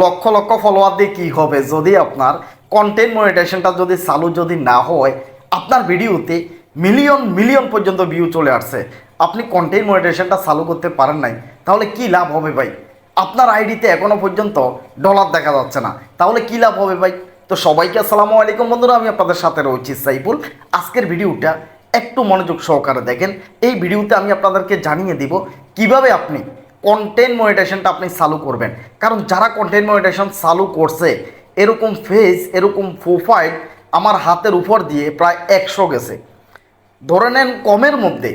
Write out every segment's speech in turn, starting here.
Lakh lakh follower দিয়ে কী হবে? যদি আপনার কন্টেন্ট মনিটাইজেশনটা যদি চালু যদি না হয়, আপনার ভিডিওতে মিলিয়ন মিলিয়ন পর্যন্ত ভিউ চলে আসছে। আপনি কন্টেন্ট মনিটাইজেশনটা চালু করতে পারেন নাই, তাহলে কি লাভ হবে ভাই? আপনার আইডিতে এখনও পর্যন্ত ডলার দেখা যাচ্ছে না, তাহলে কি লাভ হবে ভাই? তো সবাইকে আসসালামু আলাইকুম বন্ধুরা, আমি আপনাদের সাথে রয়েছি সাইফুল। আজকের ভিডিওটা একটু মনোযোগ সহকারে দেখেন। এই ভিডিওতে আমি আপনাদেরকে জানিয়ে দিব কীভাবে আপনি কন্টেন্ট মনিটেশনটা আপনি চালু করবেন। কারণ যারা কন্টেন্ট মনিটেশন চালু করছে, এরকম ফেজ এরকম প্রোফাইল আমার হাতের উপর দিয়ে প্রায় একশো গেছে। ধরে নেন কমের মধ্যে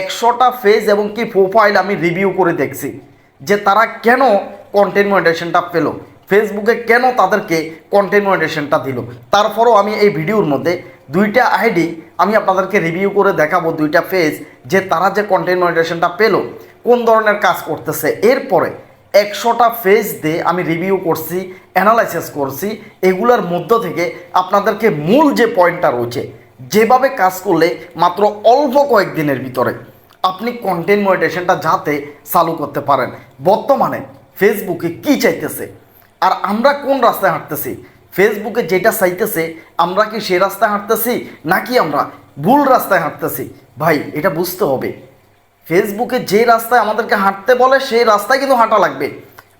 একশোটা ফেজ এবং কি প্রোফাইল আমি রিভিউ করে দেখছি, যে তারা কেন কন্টেন্ট মনিটেশনটা পেল? ফেসবুকে কেন তাদেরকে কন্টেন্ট মনিটেশনটা দিল? তারপরও আমি এই ভিডিওর মধ্যে দুইটা আইডি আমি আপনাদেরকে রিভিউ করে দেখাবো দুইটা ফেজ যে তারা যে কন্টেন্ট মনিটেশনটা পেল, কোন ধরনের কাজ করতেছে। এরপরে একশোটা ফেজ দিয়ে আমি রিভিউ করছি অ্যানালাইসিস করছি, এগুলোর মধ্য থেকে আপনাদেরকে মূল যে পয়েন্টটা রয়েছে, যেভাবে কাজ করলে মাত্র অল্প কয়েকদিনের ভিতরে আপনি কন্টেন্ট মনিটেশনটা যাতে চালু করতে পারেন। বর্তমানে ফেসবুকে কি চাইতেছে? আর আমরা কোন রাস্তায় হাঁটতেছি? ফেসবুকে যেটা চাইতেছে, আমরা কি সে রাস্তায় হাঁটতেছি? নাকি আমরা ভুল রাস্তায় হাঁটতেছি? ভাই, এটা বুঝতে হবে। ফেসবুকে যে রাস্তায় আমাদেরকে হাঁটতে বলে, সেই রাস্তায় কিন্তু হাঁটা লাগবে।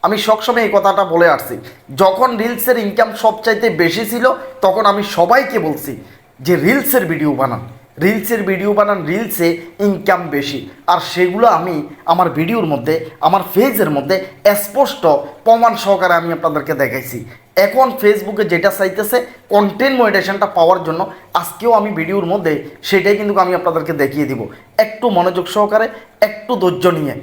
আমি সবসময় এই কথাটা বলে আসছি। যখন রিলসের ইনকাম সবচাইতে বেশি ছিল, তখন আমি সবাইকে বলছি যে রিলসের ভিডিও বানান। রিলসের ভিডিও বানান, রিলসে ইনকাম বেশি। আর সেগুলো আমি আমার ভিডিওর মধ্যে, আমার ফেজের মধ্যে স্পষ্ট প্রমাণ সহকারে আমি আপনাদেরকে দেখাইছি। এখন ফেসবুকে যেটা চাইতেছে কন্টেন্ট মনিটেশনটা পাওয়ার জন্য আজকেও আমি ভিডিওর মধ্যে সেটাই কিন্তু আমি আপনাদেরকে দেখিয়ে দিব। একটু মনোযোগ সহকারে, একটু ধৈর্য নিয়ে।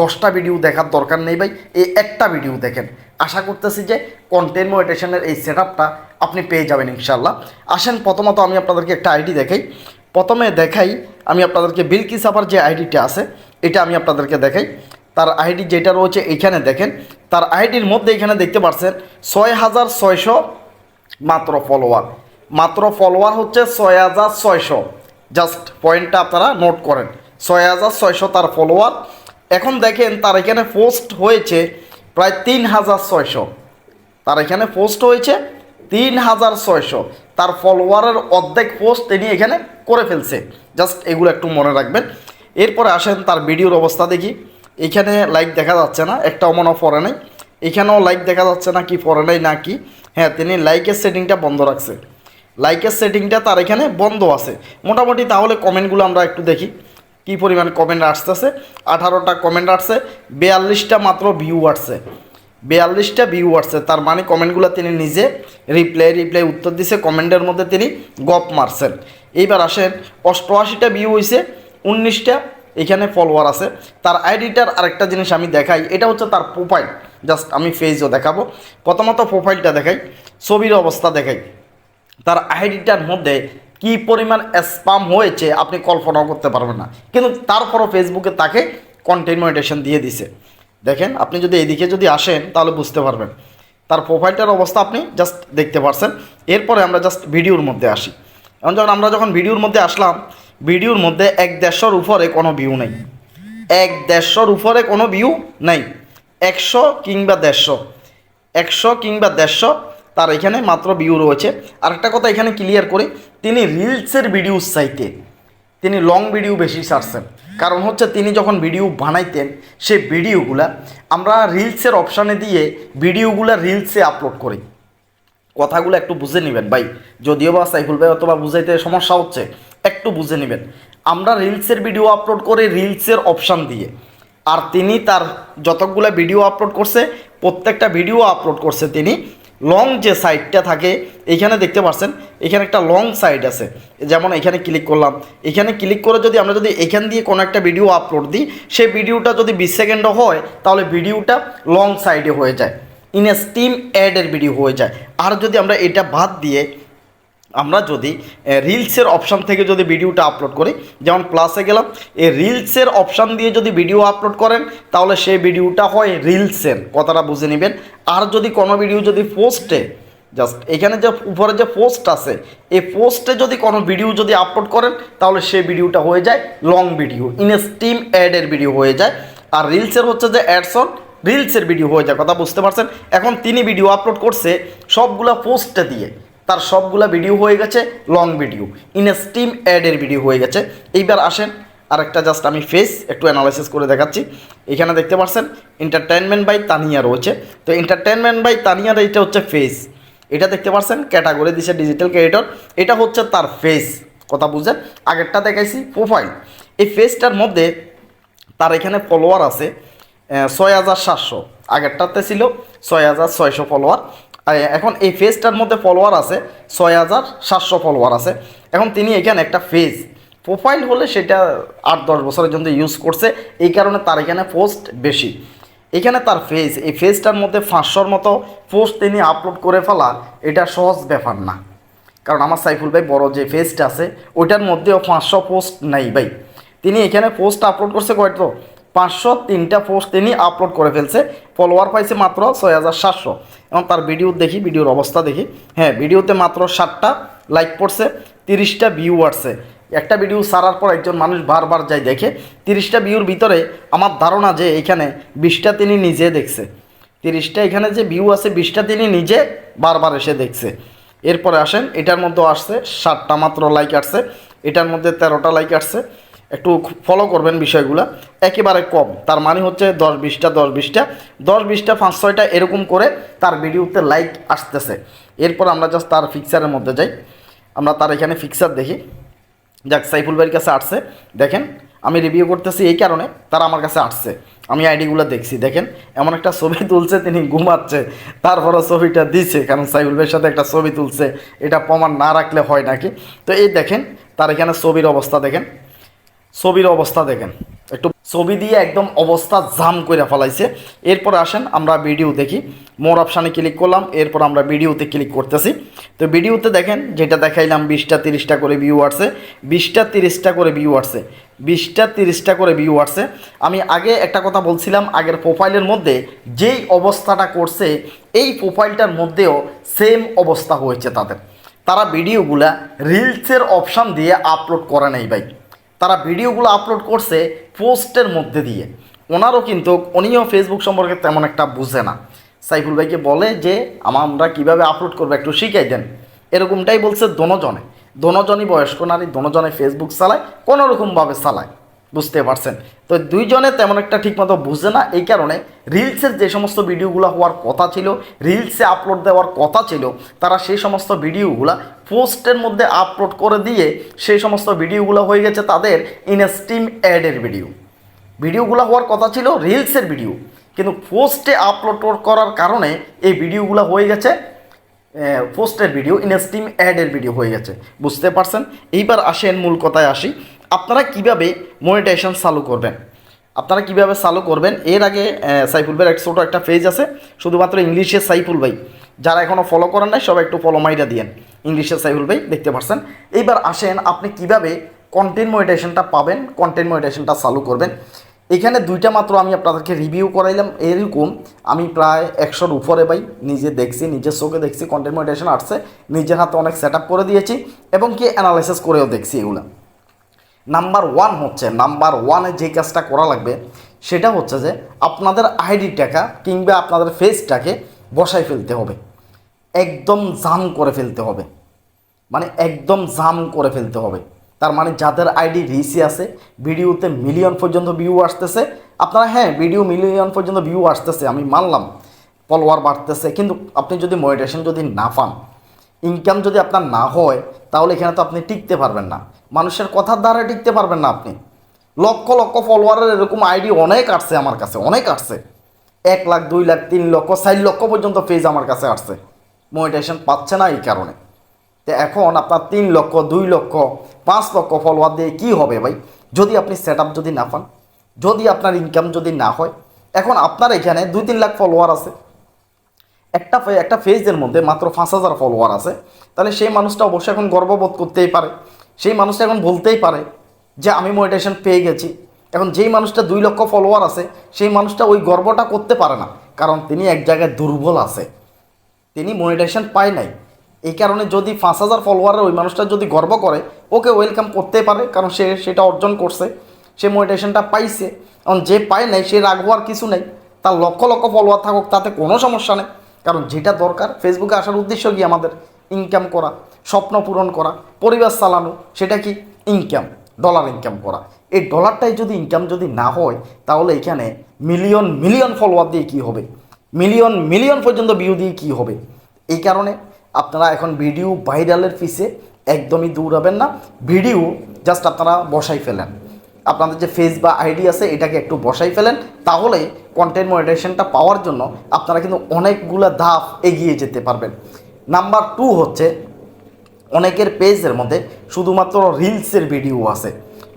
দশটা ভিডিও দেখার দরকার নেই ভাই, এই একটা ভিডিও দেখেন। আশা করতেছি যে কন্টেন্ট মনিটেশনের এই সেট আপনি পেয়ে যাবেন ইনশাল্লাহ আসেন, প্রথমত আমি আপনাদেরকে একটা আইডি দেখাই। প্রথমে দেখাই আমি আপনাদেরকে বিলকি আবার যে আইডিটা আছে, এটা আমি আপনাদেরকে দেখাই। তার আইডি যেটা রয়েছে এইখানে দেখেন। তার আইডির মধ্যে এখানে দেখতে পাচ্ছেন ছয় হাজার ছয়শো মাত্র ফলোয়ার মাত্র ফলোয়ার হচ্ছে ছয় হাজার ছয়শো। জাস্ট পয়েন্টটা আপনারা নোট করেন। ছয় হাজার ছয়শো তার ফলোয়ার এখন দেখেন তার এখানে পোস্ট হয়েছে প্রায় তিন হাজার ছয়শো। তার এখানে পোস্ট হয়েছে তিন হাজার ছয়শো। তার ফলোয়ারের অর্ধেক পোস্ট তিনি এখানে করে ফেলছে। জাস্ট এগুলো একটু মনে রাখবেন। এরপরে আসেন তার ভিডিওর অবস্থা দেখি। এখানে লাইক দেখা যাচ্ছে না, একটাও মনে পড়ে নাই। এখানেও লাইক দেখা যাচ্ছে না কি, পড়ে নাই না কি। হ্যাঁ তিনি লাইকের সেটিংটা বন্ধ রাখছে। লাইকের সেটিংটা তার এখানে বন্ধ আছে। মোটামুটি তাহলে কমেন্টগুলো আমরা একটু দেখি। কি পরিমাণ কমেন্ট আসতেছে? আঠারোটা কমেন্ট আসছে, বিয়াল্লিশটা মাত্র ভিউ আসছে। বিয়াল্লিশটা ভিউ আসছে। তার মানে কমেন্টগুলো তিনি নিজে রিপ্লাই রিপ্লাই উত্তর দিছে। কমেন্টের মধ্যে তিনি গপ মারছেন। এইবার আসেন, অষ্টআশিটা ভিউ হয়েছে উনিশটা এখানে ফলোয়ার আছে। তার আইডিটার আরেকটা জিনিস আমি দেখাই, এটা হচ্ছে তার প্রোফাইল জাস্ট আমি ফেজও দেখাবো। প্রথমত প্রোফাইলটা দেখাই, ছবির অবস্থা দেখাই। তার আইডিটার মধ্যে কি পরিমাণ স্পাম হয়েছে আপনি কল্পনাও করতে পারবেন না। কিন্তু তারপরও ফেসবুকে তাকে কন্টেন্ট দিয়ে দিছে। দেখেন, আপনি যদি এদিকে যদি আসেন, তাহলে বুঝতে পারবেন। তার প্রোফাইলটার অবস্থা আপনি জাস্ট দেখতে পারছেন। এরপরে আমরা জাস্ট ভিডিওর মধ্যে আসি। এখন যখন আমরা যখন ভিডিওর মধ্যে আসলাম ভিডিওর মধ্যে এক দেড়শোর উপরে কোনো ভিউ নেই। এক দেড়শোর উপরে কোনো ভিউ নেই। একশো কিংবা দেড়শো। একশো কিংবা দেড়শো, তার এখানে মাত্র ভিউ রয়েছে। আরেকটা কথা এখানে ক্লিয়ার করি, তিনি রিলসের ভিডিও চাইতে। তিনি লং ভিডিও বেশি ছাড়ছেন। কারণ হচ্ছে তিনি যখন ভিডিও বানাইতেন সে ভিডিওগুলা আমরা রিলসের অপশানে দিয়ে ভিডিওগুলা রিলসে আপলোড করি। কথাগুলো একটু বুঝে নেবেন, ভাই। যদিও বা সাইফুল ভাই অথবা বুঝাইতে সমস্যা হচ্ছে, একটু বুঝে নেবেন। আমরা রিলসের ভিডিও আপলোড করে রিলসের অপশান দিয়ে। আর তিনি তার যতগুলো ভিডিও আপলোড করছে, প্রত্যেকটা ভিডিও আপলোড করছে তিনি লং যে সাইডটা থাকে, এখানে দেখতে পাচ্ছেন এখানে একটা লং সাইড আছে। যেমন এখানে ক্লিক করলাম। এখানে ক্লিক করে যদি আমরা যদি এখান দিয়ে কোনো একটা ভিডিও আপলোড দিই, সেই ভিডিওটা যদি বিশ সেকেন্ডও হয়, তাহলে ভিডিওটা লং সাইডে হয়ে যায়। ইন এ স্টিম অ্যাডের ভিডিও হয়ে যায়। আর যদি আমরা এটা বাদ দিয়ে আমরা যদি রিলসের অপশান থেকে যদি ভিডিওটা আপলোড করি, যেমন প্লাসে গেলাম এই রিলসের অপশান দিয়ে যদি ভিডিও আপলোড করেন, তাহলে সেই ভিডিওটা হয় রিলসের কথাটা বুঝে নেবেন। আর যদি কোনো ভিডিও যদি পোস্টে জাস্ট এখানে যে উপরে যে পোস্ট আছে, এই পোস্টে যদি কোনো ভিডিও যদি আপলোড করেন, তাহলে সেই ভিডিওটা হয়ে যায় লং ভিডিও ইন স্টিম অ্যাডের ভিডিও হয়ে যায়। আর রিলসের হচ্ছে যে অ্যাডসন রিলসের ভিডিও হয়ে যায়, কথা বুঝতে পারছেন? এখন তিনি ভিডিও আপলোড করছে সবগুলা পোস্টে দিয়ে, তার সবগুলা ভিডিও হয়ে গেছে লং ভিডিও ইন স্টিম অ্যাডের ভিডিও হয়ে গেছে। এইবার আসেন আরেকটা জাস্ট আমি ফেস একটু অ্যানালাইসিস করে দেখাচ্ছি। এখানে দেখতে পাচ্ছেন এন্টারটেনমেন্ট বাই তানিয়া রয়েছে। তো এন্টারটেনমেন্ট বাই তানিয়ার এইটা হচ্ছে ফেস এটা দেখতে পাচ্ছেন ক্যাটাগরি দিছে ডিজিটাল ক্রিয়েটর এটা হচ্ছে তার ফেস কথা বুঝছেন? আগেরটা দেখাইছি প্রোফাইল এই ফেসটার মধ্যে তার এখানে ফলোয়ার আছে ছয় হাজার সাতশো। আগেরটাতে ছিল ছয় হাজার ছয়শো ফলোয়ার এখন এই ফেজটার মধ্যে ফলোয়ার আছে, ছয় হাজার সাতশো ফলোয়ার আছে। এখন তিনি এখানে একটা ফেজ প্রোফাইল হলে সেটা আট দশ বছরের জন্য ইউজ করছে। এই কারণে তার এখানে পোস্ট বেশি। এখানে তার ফেজ এই ফেজটার মধ্যে পাঁচশোর মতো পোস্ট তিনি আপলোড করে ফেলা, এটা সহজ ব্যাপার না। কারণ আমার সাইফুল ভাই বড় যে ফেজটা আছে, ওইটার মধ্যেও পাঁচশো পোস্ট নাই ভাই। তিনি এখানে পোস্ট আপলোড করছে কয়তো পাঁচশো তিনটা পোস্ট তিনি আপলোড করে ফেলছে ফলোয়ার পাইছে মাত্র ছয় হাজার সাতশো। এবং তার ভিডিও দেখি ভিডিওর অবস্থা দেখি। হ্যাঁ ভিডিওতে মাত্র ষাটটা লাইক পড়ছে, তিরিশটা ভিউ আসছে। একটা ভিডিও সারার পর একজন মানুষ বারবার যায় দেখে, তিরিশটা ভিউর ভিতরে আমার ধারণা যে এখানে বিশটা তিনি নিজে দেখছে। তিরিশটা এখানে যে ভিউ আছে, বিশটা তিনি নিজে বারবার এসে দেখছে। এরপরে আসেন, এটার মধ্যে আসছে, ষাটটা মাত্র লাইক আসছে, এটার মধ্যে তেরোটা লাইক আসছে। একটু ফলো করবেন বিষয়গুলো, একেবারে কম। তার মানে হচ্ছে দশ বিশটা দশ বিশটা দশ বিশটা, পাঁচ ছয়টা এরকম করে তার ভিডিওতে লাইক আসতেছে। এরপর আমরা জাস্ট তার ফিক্সারের মধ্যে যাই। আমরা তার এখানে ফিক্সার দেখি। যাক, সাইফুল ভাইয়ের কাছে আসছে। দেখেন, আমি রিভিউ করতেছি এই কারণে তারা আমার কাছে আসছে। আমি আইডিগুলো দেখছি, দেখেন, এমন একটা ছবি তুলছে তিনি ঘুমাচ্ছে তারপরে ছবিটা দিছে কারণ সাইফুল ভাইয়ের সাথে একটা ছবি তুলছে, এটা প্রমাণ না রাখলে হয় নাকি? তো এই দেখেন, তার এখানে ছবির অবস্থা দেখেন, ছবির অবস্থা দেখেন। একটু ছবি দিয়ে একদম অবস্থা জাম করে ফেলাইছে। এরপর আসেন, আমরা ভিডিও দেখি। মোর অপশানে ক্লিক করলাম, এরপর আমরা ভিডিওতে ক্লিক করতেছি। তো ভিডিওতে দেখেন, যেটা দেখাইলাম, বিশটা, তিরিশটা করে ভিউ আসছে। বিশটা, তিরিশটা করে ভিউ আসছে। বিশটা, তিরিশটা করে ভিউ আসছে। আমি আগে একটা কথা বলছিলাম, আগের প্রোফাইলের মধ্যে যেই অবস্থাটা করছে, এই প্রোফাইলটার মধ্যেও সেম অবস্থা হয়েছে তাদের। তারা ভিডিওগুলা রিলসের অপশান দিয়ে আপলোড করে নেই ভাই। তারা ভিডিওগুলো আপলোড করছে পোস্টের মধ্যে দিয়ে। ওনারও কিন্তু, উনিও ফেসবুক সম্পর্কে তেমন একটা বুঝে না। সাইফুল ভাইকে বলে যে, আমরা কীভাবে আপলোড করব একটু শিখাই দেন। এরকমটাই বলছে দোনোজনে। দোনোজনই বয়স্ক নারী, দোনোজনে ফেসবুক চালায়, কোনোরকমভাবে চালায়। বুঝতে পারছেন। তো দুইজনে তেমন একটা ঠিকমতো বুঝে না, এই কারণে রিলসের যে সমস্ত ভিডিওগুলো হওয়ার কথা ছিল রিলসে আপলোড দেওয়ার কথা ছিল, তারা সেই সমস্ত ভিডিওগুলো পোস্টের মধ্যে আপলোড করে দিয়ে সেই সমস্ত ভিডিওগুলো হয়ে গেছে তাদের ইনস্টিম অ্যাডের ভিডিও ভিডিওগুলো হওয়ার কথা ছিল রিলসের ভিডিও কিন্তু পোস্টে আপলোড করার কারণে এই ভিডিওগুলো হয়ে গেছে পোস্টের ভিডিও ইনস্টিম অ্যাডের ভিডিও হয়ে গেছে। বুঝতে পারছেন? এইবার আসেন মূল কথায় আসি। আপনারা কীভাবে মনিটাইজেশন চালু করবেন? আপনারা কীভাবে চালু করবেন? এর আগে সাইফুল ভাইয়ের এক ছোটো একটা পেজ আছে, শুধুমাত্র ইংলিশে সাইফুল ভাই। যারা এখনও ফলো করেন নাই, সবাই একটু ফলো মাইরা দিয়েন, ইংলিশে সাইফুল ভাই, দেখতে পারছেন। এইবার আসেন, আপনি কীভাবে কন্টেন্ট মনিটাইজেশনটা পাবেন কন্টেন্ট মনিটাইজেশনটা চালু করবেন? এখানে দুইটা মাত্র আমি আপনাদেরকে রিভিউ করাইলাম। এরকম, আমি প্রায় একশোর উপরে ভাই, নিজে দেখছি, নিজের চোখে দেখছি কন্টেন্ট মনিটাইজেশন আসছে, নিজের হাতে অনেক সেট করে দিয়েছি, এবং কি অ্যানালাইসিস করেও দেখছি এগুলো। নাম্বার ওয়ান হচ্ছে, নাম্বার ওয়ানে যে কাজটা করা লাগবে, সেটা হচ্ছে যে আপনাদের আইডিটাকা কিংবা আপনাদের ফেসটাকে বসাই ফেলতে হবে। একদম জাম করে ফেলতে হবে। মানে একদম জাম করে ফেলতে হবে। তার মানে যাদের আইডি রিসি আছে, ভিডিওতে মিলিয়ন পর্যন্ত ভিউ আসতেছে, আপনারা হ্যাঁ ভিডিও মিলিয়ন পর্যন্ত ভিউ আসতেছে, আমি মানলাম ফলোয়ার বাড়তেছে, কিন্তু আপনি যদি মনিটেশন যদি না পান ইনকাম যদি আপনার না হয়, তাহলে এখানে তো আপনি টিকতে পারবেন না। মানুষের কথার দ্বারা টিকতে পারবেন না আপনি। লক্ষ লক্ষ ফলোয়ারের এরকম আইডি অনেক আসছে আমার কাছে, অনেক আসছে। এক লাখ, দুই লাখ, তিন লক্ষ, চার লক্ষ পর্যন্ত পেজ আমার কাছে আসছে। মনিটেশন পাচ্ছে না এই কারণে। তো এখন আপনার তিন লক্ষ, দুই লক্ষ, পাঁচ লক্ষ ফলোয়ার দিয়ে কী হবে ভাই? যদি আপনি সেট যদি না পান, যদি আপনার ইনকাম যদি না হয়, এখন আপনার এখানে দুই, তিন লাখ ফলোয়ার আছে। একটা একটা ফেজের মধ্যে মাত্র পাঁচ হাজার ফলোয়ার আছে। তাহলে সেই মানুষটা অবশ্যই এখন গর্ববোধ করতেই পারে। সেই মানুষটা এখন বলতেই পারে যে আমি মনিটেশন পেয়ে গেছি। এখন যেই মানুষটা দুই লক্ষ ফলোয়ার আছে, সেই মানুষটা ওই গর্বটা করতে পারে না। কারণ তিনি এক জায়গায় দুর্বল আছে। তিনি মনিটাইজেশন পায় নাই। এই কারণে যদি পাঁচ হাজার ফলোয়ারের ওই মানুষটা যদি গর্ব করে, ওকে ওয়েলকাম করতে পারে। কারণ সে সেটা অর্জন করছে। সে মনিটাইজেশনটা পাইছে। এখন যে পায় নাই, সে রাগ হওয়ার কিছু নেই। তার লক্ষ লক্ষ ফলোয়ার থাকুক, তাতে কোনো সমস্যা নেই। কারণ যেটা দরকার ফেসবুকে আসার উদ্দেশ্য কি আমাদের? ইনকাম করা, স্বপ্ন পূরণ করা, পরিবার চালানো, সেটা কি ইনকাম ডলার ইনকাম করা। এই ডলারটাই যদি ইনকাম যদি না হয়, তাহলে এখানে মিলিয়ন মিলিয়ন ফলোয়ার দিয়ে কী হবে? মিলিয়ন মিলিয়ন পর্যন্ত ভিউ দিয়ে কী হবে? এই কারণে আপনারা এখন ভিডিও ভাইরালের পিছে একদমই দৌড়াবেন না। ভিডিও জাস্ট আপনারা বসাই ফেলেন। আপনাদের যে ফেস বা আইডি আছে, এটাকে একটু বসাই ফেলেন। তাহলে কন্টেন্ট মনিটাইজেশনটা পাওয়ার জন্য আপনারা কিন্তু অনেকগুলো ধাপ এগিয়ে যেতে পারবেন। নাম্বার টু হচ্ছে অনেকের পেজের মধ্যে শুধুমাত্র রিলসের ভিডিও আছে।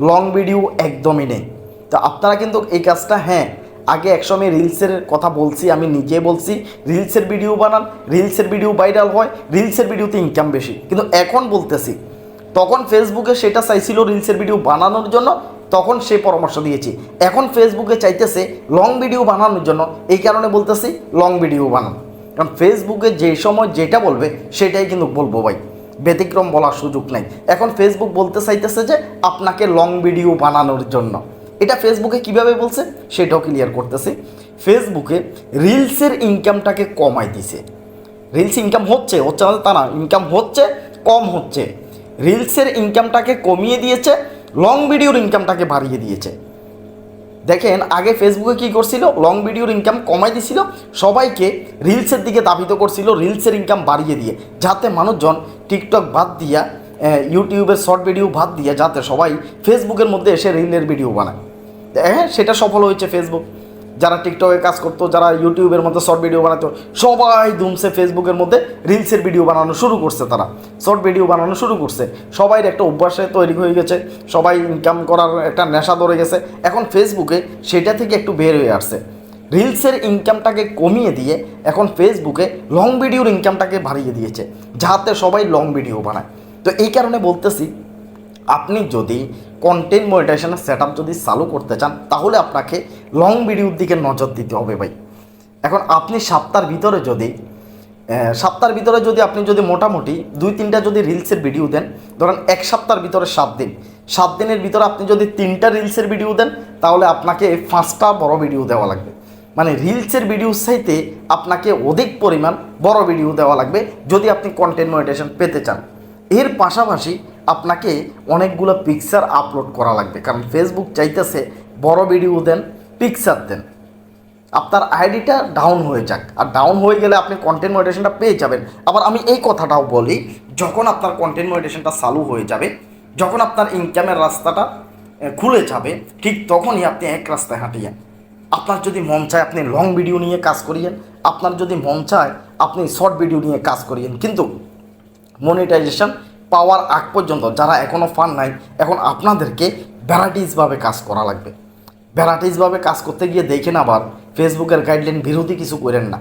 লং ভিডিও একদমই নেই। তো আপনারা কিন্তু এই কাজটা হ্যাঁ আগে একসময় রিলসের কথা বলছি, আমি নিজে বলছি, রিলসের ভিডিও বানান, রিলসের ভিডিও ভাইরাল হয়, রিলসের ভিডিওতে ইনকাম বেশি। কিন্তু এখন বলতেছি, তখন ফেসবুকে সেটা চাইছিল রিলসের ভিডিও বানানোর জন্য, তখন সে পরামর্শ দিয়েছি। এখন ফেসবুকে চাইতেছে লং ভিডিও বানানোর জন্য, এই কারণে বলতেছি লং ভিডিও বানান। কারণ ফেসবুকে যে সময় যেটা বলবে, সেটাই কিন্তু বলব ভাই। ব্যতিক্রম বলার সুযোগ নেই। এখন ফেসবুক বলতে চাইতেছে যে, আপনাকে লং ভিডিও বানানোর জন্য। এটা ফেসবুকে কীভাবে বলছে, সেটাও ক্লিয়ার করতেছি। ফেসবুকে রিলসের ইনকামটাকে কমাই দিছে। রিলস ইনকাম হচ্ছে হচ্ছে না তা না ইনকাম হচ্ছে, কম হচ্ছে। রিলসের ইনকামটাকে কমিয়ে দিয়েছে লং ভিডিওর ইনকামটাকে বাড়িয়ে দিয়েছে। দেখেন, আগে ফেসবুকে কি করছিল? লং ভিডিওর ইনকাম কমাই দিছিল, সবাইকে রিলসের দিকে দাবিত করছিল রিলসের ইনকাম বাড়িয়ে দিয়ে। যাতে মানুষজন টিকটক বাদ দিয়া ইউটিউবের শর্ট ভিডিও বাদ দিয়ে, যাতে সবাই ফেসবুকের মধ্যে এসে রিলের ভিডিও বানায়। হ্যাঁ সেটা সফল হয়েছে ফেসবুক যারা টিকটকে কাজ করতো, যারা ইউটিউবের মধ্যে শর্ট ভিডিও বানাতো, সবাই দুমসে ফেসবুকের মধ্যে রিলসের ভিডিও বানানো শুরু করছে তারা। শর্ট ভিডিও বানানো শুরু করছে। সবাই একটা অভ্যাসে তৈরি হয়ে গেছে। সবাই ইনকাম করার একটা নেশা ধরে গেছে। এখন ফেসবুকে সেটা থেকে একটু বের হয়ে আসছে। রিলসের ইনকামটাকে কমিয়ে দিয়ে এখন ফেসবুকে লং ভিডিওর ইনকামটাকে বাড়িয়ে দিয়েছে। যাতে সবাই লং ভিডিও বানায়। তো এই কারণে বলতেছি আপনি যদি কন্টেন্ট মনিটাইজেশনের সেট যদি চালু করতে চান, তাহলে আপনাকে লং ভিডিওর দিকে নজর দিতে হবে ভাই। এখন আপনি সপ্তাহের ভিতরে যদি সপ্তাহের ভিতরে যদি আপনি যদি মোটামুটি দুই তিনটা যদি রিলসের ভিডিও দেন, ধরেন এক সপ্তাহের ভিতরে সাত দিন, সাত দিনের ভিতরে আপনি যদি তিনটা রিলসের ভিডিও দেন, তাহলে আপনাকে পাঁচটা বড় ভিডিও দেওয়া লাগবে। মানে রিলসের ভিডিওর চাইতে আপনাকে অধিক পরিমাণ বড় ভিডিও দেওয়া লাগবে, যদি আপনি কন্টেন্ট মনিটাইজেশন পেতে চান। এর পাশাপাশি আপনাকে অনেকগুলো পিকচার আপলোড করা লাগবে। কারণ ফেসবুক চাইতেছে বড় ভিডিও দেন পিকচার দেন। আপনার আইডিটা ডাউন হয়ে যাক। আর ডাউন হয়ে গেলে আপনি কন্টেন্ট মনিটেশনটা পেয়ে যাবেন। আবার আমি এই কথাটাও বলি, যখন আপনার কন্টেন্ট মনিটেশনটা চালু হয়ে যাবে, যখন আপনার ইনকামের রাস্তাটা খুলে যাবে, ঠিক তখনই আপনি এক রাস্তায় হাঁটিয়েন আপনার যদি মন চায় আপনি লং ভিডিও নিয়ে কাজ করিয়েন, আপনার যদি মন চায় আপনি শর্ট ভিডিও নিয়ে কাজ করিয়েন। কিন্তু মনিটাইজেশন পাওয়ার আগ পর্যন্ত যারা এখনও ফান নাই, এখন আপনাদেরকে ভ্যারাইটিসভাবে কাজ করা লাগবে। ভ্যারাইটিসভাবে কাজ করতে গিয়ে দেখেন আবার ফেসবুকের গাইডলাইন বিরোধী কিছু করেন না।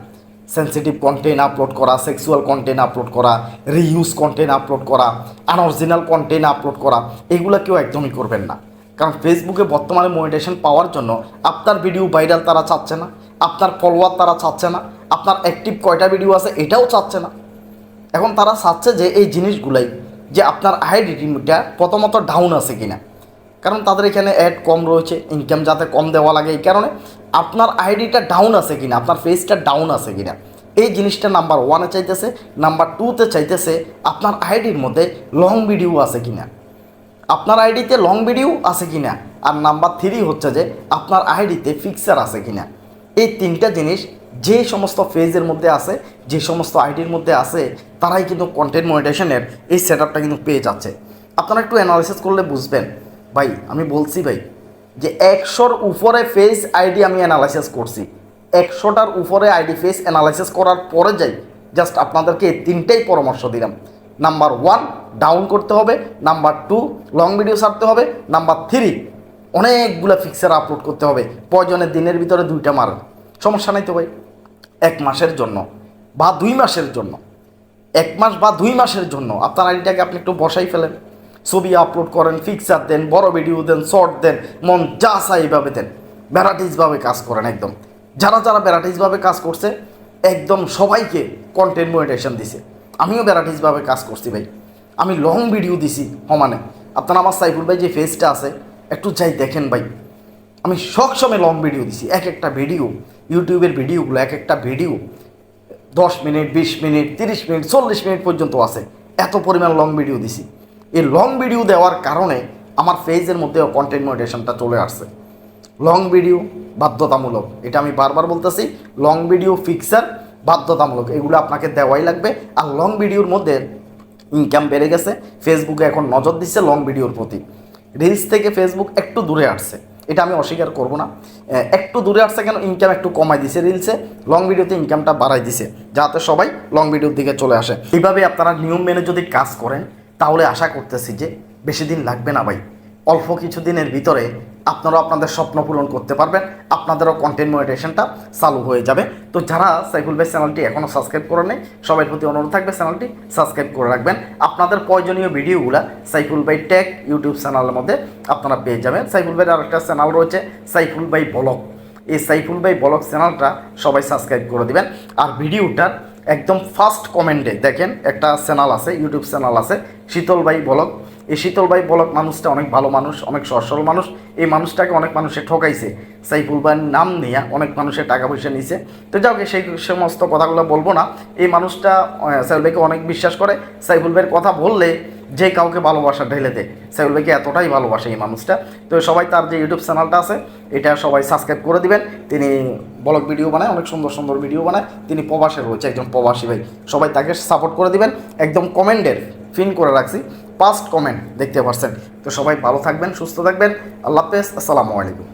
সেন্সিটিভ কন্টেন্ট আপলোড করা সেক্সুয়াল কন্টেন্ট আপলোড করা রিইউজ কন্টেন্ট আপলোড করা আনঅরিজিনাল কন্টেন্ট আপলোড করা, এগুলো কেউ একদমই করবেন না। কারণ ফেসবুকে বর্তমানে মনিটেশন পাওয়ার জন্য আপনার ভিডিও ভাইরাল তারা চাচ্ছে না, আপনার ফলোয়ার তারা চাচ্ছে না, আপনার অ্যাক্টিভ কয়টা ভিডিও আছে এটাও চাচ্ছে না। এখন তারা চাচ্ছে যে এই জিনিসগুলাই যে আপনার আইডেন্টিটিটা প্রথমত ডাউন আছে কিনা। কারণ তাদের এখানে অ্যাড কম রয়েছে ইনকাম যাতে কম দেওয়া লাগে এই কারণে আপনার আইডিটা ডাউন আছে কিনা, আপনার ফেসটা ডাউন আছে কিনা। এই জিনিসটা নাম্বার ওয়ানে চাইতেছে নাম্বার টুতে চাইতেছে আপনার আইডির মধ্যে লং ভিডিও আছে কিনা। আপনার আইডিতে লং ভিডিও আছে কিনা, আর নাম্বার থ্রি হচ্ছে যে আপনার আইডিতে ফিক্সার আছে কিনা। এই তিনটা জিনিস যে সমস্ত ফেজের মধ্যে আছে, যে সমস্ত আইডির মধ্যে আছে, তারাই কিন্তু কন্টেন্ট মনিটেশনের এই সেট কিন্তু পেয়ে যাচ্ছে। আপনারা একটু অ্যানালিসিস করলে বুঝবেন। ভাই, আমি বলছি ভাই, যে একশোর উপরে ফেস আইডি আমি অ্যানালাইসিস করছি। একশোটার উপরে আইডি ফেস অ্যানালাইসিস করার পরে যাই জাস্ট আপনাদেরকে তিনটেই পরামর্শ দিলাম। নাম্বার ওয়ান ডাউন করতে হবে। নাম্বার টু লং ভিডিও ছাড়তে হবে। নাম্বার থ্রি অনেকগুলো ফিক্সার আপলোড করতে হবে। প্রয়োজনের দিনের ভিতরে দুইটা মারেন সমস্যা নাই তো ভাই? এক মাসের জন্য বা দুই মাসের জন্য। এক মাস বা দুই মাসের জন্য। আপনার আইডিটাকে আপনি একটু বসাই ফেলেন। ছবি আপলোড করেন ফিক্সার দেন, বড় ভিডিও দেন শর্ট দেন, মন যা চাই এইভাবে দেন। ভ্যারাইটিসভাবে কাজ করেন একদম। যারা যারা ভ্যারাইটিসভাবে কাজ করছে, একদম সবাইকে কন্টেন্ট মনিটেশন দিছে। আমিও ভ্যারাইটিসভাবে কাজ করছি ভাই। আমি লং ভিডিও দিছি সমানে। আপনার আমার সাইফুল ভাই যে ফেসটা আছে, একটু যাই দেখেন ভাই। আমি সব সময় লং ভিডিও দিছি, এক একটা ভিডিও ইউটিউবের ভিডিওগুলো এক একটা ভিডিও দশ মিনিট, বিশ মিনিট, তিরিশ মিনিট, চল্লিশ মিনিট পর্যন্ত আছে। এত পরিমাণ লং ভিডিও দিছি। এই লং ভিডিও দেওয়ার কারণে আমার পেজের মধ্যে কন্টেন্ট মনিটেশনটা চলে আসছে। লং ভিডিও বাধ্যতামূলক। এটা আমি বারবার বলতেছি লং ভিডিও ফিক্সার বাধ্যতামূলক। এগুলো আপনাকে দেওয়াই লাগবে। আর লং ভিডিওর মধ্যে ইনকাম বেড়ে গেছে। ফেসবুকে এখন নজর দিচ্ছে লং ভিডিওর প্রতি। রিলস থেকে ফেসবুক একটু দূরে আসছে। এটা আমি অস্বীকার করব না। একটু দূরে আসছে কেন? ইনকাম একটু কমাই দিছে রিলসে লং ভিডিওতে ইনকামটা বাড়াই দিছে, যাতে সবাই লং ভিডিওর দিকে চলে আসে। এইভাবে আপনারা নিয়ম মেনে যদি কাজ করেন, তাহলে আশা করতেছি যে বেশি দিন লাগবে না ভাই। অল্প কিছু দিনের ভিতরে আপনারা আপনাদের স্বপ্ন পূরণ করতে পারবেন, আপনাদেরও কন্টেন্ট মনিটেশনটা চালু হয়ে যাবে। তো যারা সাইফুল ভাই চ্যানেলটি এখনও সাবস্ক্রাইব করে নেই সবার প্রতি অনুরোধ থাকবে চ্যানেলটি সাবস্ক্রাইব করে রাখবেন। আপনাদের প্রয়োজনীয় ভিডিওগুলো সাইফুল ভাই টেক ইউটিউব চ্যানেলের মধ্যে আপনারা পেয়ে যাবেন। সাইফুল ভাইয়ের আরেকটা চ্যানেল রয়েছে, সাইফুল ভাই ব্লগ। এই সাইফুল ভাই ব্লগ চ্যানেলটা সবাই সাবস্ক্রাইব করে দিবেন। আর ভিডিওটার একদম ফার্স্ট কমেন্টে দেখেন, একটা চ্যানেল আছে ইউটিউব চ্যানেল আছে, শীতল ভাই ব্লগ। এই শীতল ভাই ব্লগ মানুষটা অনেক ভালো মানুষ, অনেক সরল মানুষ। এই মানুষটাকে অনেক মানুষে ঠকাইছে। সাইফুল ভাইয়ের নাম নিয়ে অনেক মানুষের টাকা পয়সা নিছে। তো যাও সেই সমস্ত কথাগুলো বলব না। এই মানুষটা সাইফুল ভাইকে অনেক বিশ্বাস করে। সাইফুল ভাইয়ের কথা বললে যে কাউকে ভালোবাসা ঢেলে দেয়। সাইফুল ভাইকে এতটাই ভালোবাসে এই মানুষটা। তো সবাই তার যে ইউটিউব চ্যানেলটা আছে, এটা সবাই সাবস্ক্রাইব করে দিবেন। তিনি ব্লগ ভিডিও বানায়, অনেক সুন্দর সুন্দর ভিডিও বানায়। তিনি প্রবাসে রয়েছে, একজন প্রবাসী ভাই। সবাই তাকে সাপোর্ট করে দিবেন। একদম কমেন্টের ফিন করে রাখছি। পাস্ট কমেন্ট দেখতে পারছেন। তো সবাই ভালো থাকবেন, সুস্থ থাকবেন। আল্লাহ হাফেজ। আসসালামু আলাইকুম।